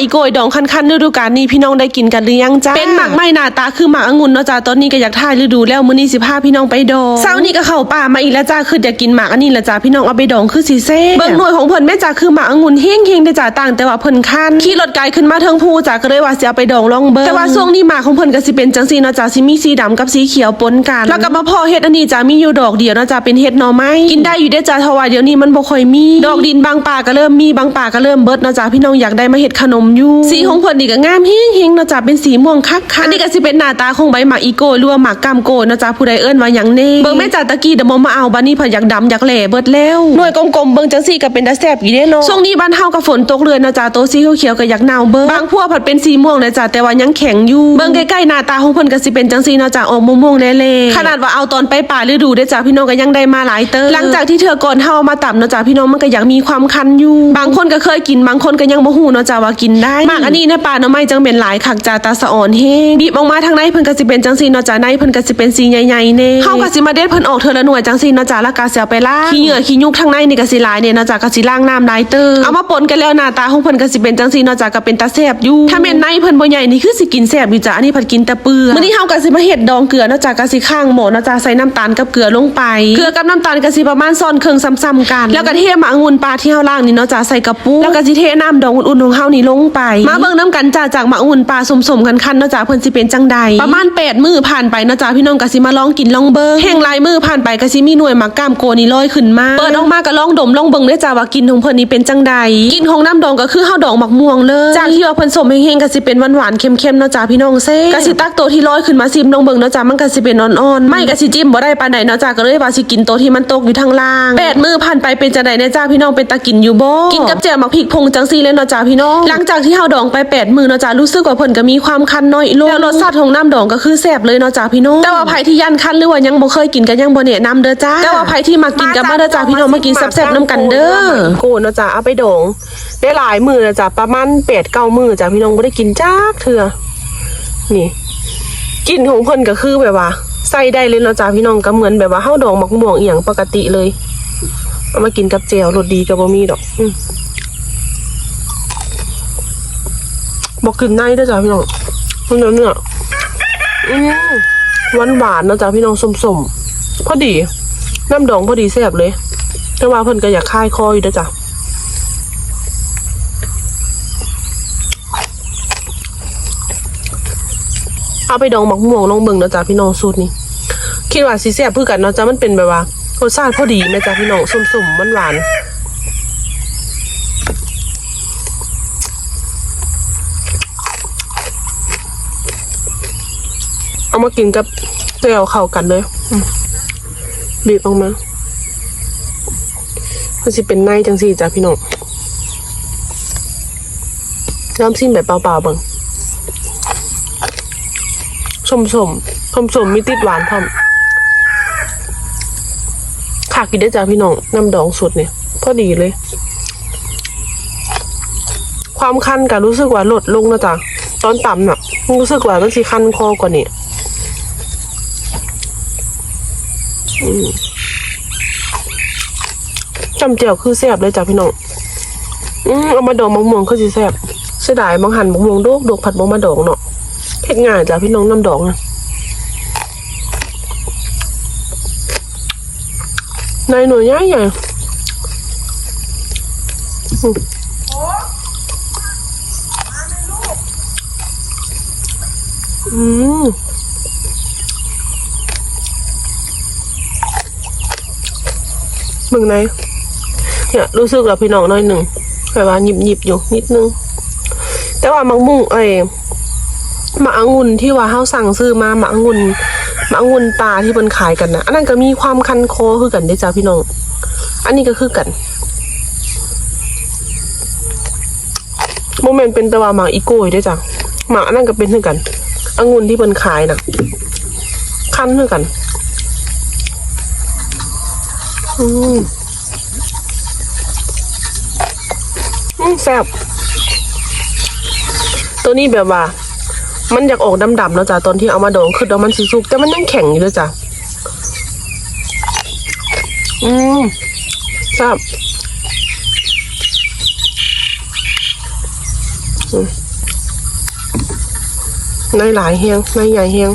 อีโกยดองคันๆฤดูกาลนี้พี่น้องได้กินกันหรือยังจ้าเป็นหมากไม้หน้าตาคือหมากองุ่นเนาะจ้าตอนนี้ก็อยากถ่ายฤดูแล้วมื้อนี้สิพาพี่น้องไปดองเช้านี้ก็เข้าป่ามาอีกแล้วจ้าคืออยากกินหมากอันนี้ละจ้าพี่น้องเอาไปดองคือสิเซ่บเบิ่งหน่วยของเพิ่นแม่จ้าคือหมากองุ่นเฮงเฮงๆได้จ้าต่างแต่ว่าเพิ่นคันขี่รถไกลขึ้นมาเทิงภูจ้าก็เลยว่าสิเอาไปดองลองเบิ่งแต่ว่าช่วงนี้หมากของเพิ่นก็สิเป็นจังซี่เนาะจ้าสิมีสีดำกับสีเขียวปนกันแล้วก็มาพอเฮ็ดอันนี้จ้ามีอยู่ดอกเดียวเนาะจ้าเป็นเฮ็ดหน่อไม้กินได้อยู่ได้อจ้าเพราะว่าเดี๋ยวนี้มันบ่ค่อยมีดอกดินบางป่าก็เริ่มมีบางป่าก็เริ่มเบิดเนาะจ้าพี่น้องอยากได้มาเฮ็ดขนมอยู่ สีของเพิ่นนี่ก็งามเฮงเฮงๆเนาะจ้าเป็นสีม่วงคักๆอันนี้ก็สิเป็นหน้าตาของใบหมากอีโก้หรือว่าหมากกามโกเนาะจ้าผู้ใดเอิ้นว่าหยังแน่เบิ่งแม่จ้าตะกี้เดี๋ยวมมาเอาบัดนี้เพิ่นอยากดำอยากแหล่เบิดแล้วหน่วยกลมๆเบิ่งจังซี่ก็เป็นตาแซ่บอยู่เด้เนาะช่วงนี้บ้านเฮาก็ฝนตกเรือนเนาะจ้าโตสีเขียวๆก็อยากหนาวเบิ่งบางพวกผัดเป็นสีม่วงเลยจ้าแต่ว่ายังแข็งอยู่เบิ่งใกล้ๆหน้าตาของเพิ่นก็สิเป็นจังซี่เนาะจ้าออกม่วงๆแล่ๆขนาดว่าเอาตอนไปป่าฤดูเด้อจ้าพี่น้องก็ยังได้มาหลายเติมหลังจากที่เธอก่อนเฮาเอามาตับเนาะจ้าพี่น้องมันก็อยากมีความคันอยู่ บางคนก็เคยกินบางคนก็ยังบ่ฮู้เนาะจ้าว่ากินได้หมากอันนี้ในป่าเนาะไม่จังเป็นหลายคักจ้าตาสะอ่อนเฮงบีบออกมาทางในเพิ่นก็สิเป็นจังซี่เนาะจ้าในเพิ่นก็สิเป็นสีใหญ่ๆแน่เฮาก็สิมาเด็ดเพิ่นออกเทอละหน่วยจังซี่เนาะจ้าแล้วก็สิเอาไปล้างขี้เหงื่อขี้ยุกทางในนี่ก็สิหลายเนี่ยเนาะจ้าก็สิล้างน้ำหลายเติมเอามาปนกันแล้วหน้าตาของเพิ่นก็สิเป็นจังซี่เนาะจ้าก็เป็นตาแซ่บอยู่ถ้าแม่นในเพิ่นบ่ใหญ่นี่คือสิกินแซ่บอยู่จ้าอันนี้เพิ่นกินแต่เปลือกมื้อนี้เฮาก็สิมาเฮ็ดดองเกลือเนาะจ้าก็สิข้างหม้อเนาะจ้าใส่น้ำตาลกับเกลือลงไป เกลือกับน้ำตาลก็สิประมาณซ้อนครึ่งซ้ำๆกัน แล้วก็เทหมากองุ่นปลาที่เฮาล้างนี่เนาะจ้าใส่กระปุกแล้วก็สิเทน้ำดองอุ่นๆของเฮานี่ลงไปมาเบิ่งน้ำกันจ้าจากหมากองุ่นปลาสมๆกันคันเนาะจ้าเพิ่นสิเป็นจังใดประมาณ8มื้อผ่านไปเนาะจ้าพี่น้องก็สิมาลองกินลองเบิ่งแห่งหลายมื้อผ่านไปก็สิมีหน่วยหมากกามโกนี่ลอยขึ้นมาเปิดออกมาก็ลองดมลองเบิ่งได้อจ้าว่ากินของเพิ่นนี่เป็นจังใดกินของน้ำดองก็คือเฮาดองหมักม่วงเลยจากที่ว่าเพิ่นสมเฮงๆก็สิเป็นหวานๆเค็มๆเนาะจ้าพี่น้องเซ่ก็สิตักตัวที่ลอยขึ้นมาซิมลองเบิ่งเนาะจ้ามันก็สิเป็นอ่อนๆไม่ก็สิจิ้มบ่ได้ปานใดเนาะจ้าก็เลยว่าสิกินตัวที่มันตกอยู่ทางล่างแปดมื้อผ่านไปเป็นจังใดแน่จ้าพี่น้องเป็นตากินอยู่บ่กินกับแจ่วหมักพริกพงจังซี่เลยเนาะจ้าพี่น้องหลังจากที่เฮาดองไปแปดมื้อเนาะจ้ารู้สึกว่าเพิ่นก็มีความคันน้อยลงแล้วรสชาติของน้ำดองก็คือแซ่บเลยเนาะจ้าพี่น้องแต่ว่าไผที่ยันคันหรือว่ายังบ่เคยกินก็ยังบ่แนะนำเด้อจ้าแต่ว่าไผที่มากินกับมาเด้อจ้าพี่น้องมากินแซ่บๆนํกันเด้อโกเนาะจ้าเอาไปดองได้หลายมื้อนะจ้าประมาณ8 9มื้อจ้าพี่น้องบ่ได้กินจักเทื่อนี่กลิ่นของเพิ่นก็คือแบบว่าใส่ได้เลยเนาะจ้าพี่น้องก็เหมือนแบบว่าเฮาดองหมักม่วงอีหยังปกติเลยเอามากินกับแจ่วรสดีก็บ่มีดอก อืม บอกกลิ่นในด้อจ้าพี่น้องมันเนื้อเนื้ออืมหวานหวานนะจ้าพี่น้องสมๆพอดีน้ำดองพอดีแซ่บเลย แต่ว่าเพิ่นก็อยากคายคออยู่ด้จ้าเอาไปดองหมักม่วงลองเบิ่งนะจ้าพี่น้องสูตรนี้คิดว่าสีแซ่บคือกันเนาะจ้ามันเป็นแบบว่ารสชาติพอดีแม่จ้าพี่น้องสมๆมันหวาน เอามากินกับเจียวเข้ากันเลยอืมบีบออกมามันสิเป็นในจังสี่จ้าพี่น้องน้ำซิมแบบเปล่าๆเบิ่งสมๆสมๆมีติดหวานพร้อมขากินได้จ้าพี่น้องน้ำดองสุดเนี่ยพอดีเลย ความคันกับรู้สึกว่าลดลงนะจ๊ะตอนต่ำน่ะ รู้สึกว่ามันสิคันคอกว่านี้อืม จำเจียวคือแซ่บเลยจ้ะพี่น้องอืมเอามาดองมะม่วงคือสิแซ่บเสียดายบางหันมะม่วงโดกโดกผัดบะมาดองเนาะเพ็ดง่ายจ้ะพี่น้องน้ำดองนะในหน่วยใหญ่ใหญ่อืม อืมมึงไหนเนี่ยรู้สึกกับพี่น้องน้อยหนึ่งแบบว่าหยิบหยิบอยู่นิดนึง แต่ว่ามังมุ่งไอ้หมาองุ่นที่ว่าเฮาสั่งซื้อมาหมาองุ่นหมาองุ่นปลาที่เพิ่นขายกันนะอันนั้นก็มีความคันคอคือกันเด้จ้าพี่น้อง อันนี้ก็คือกันโมเมนต์เป็นตะว่าหมากอีโก้ยเด้จ้ะหมากอันนั้นก็เป็นคือกันองุ่นที่เพิ่นขายน่ะคันคือกัน อืมแซ่บตัวนี้แบบว่า มันอยากออกดำๆเนาะจ้ะตอนที่เอามาดองคือดองมันสุกๆแต่มันยังแข็งอยู่เลยจ้ะอืมแซ่บในหลายเฮียงในใหญ่เฮียง